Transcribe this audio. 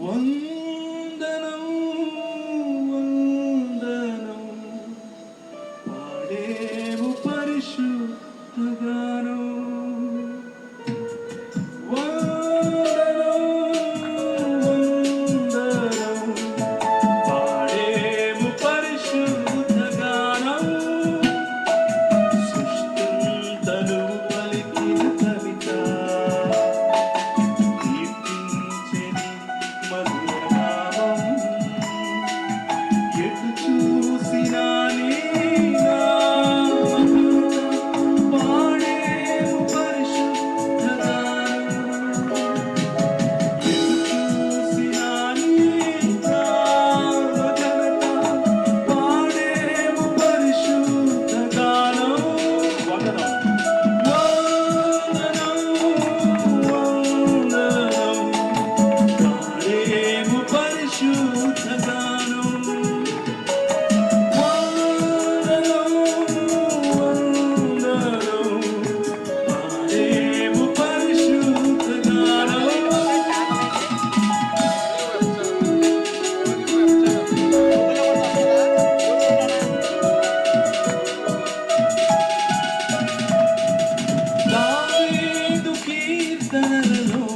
వందనం వందనం. పాడేవు పరిశుద్ధగానం no, no, no.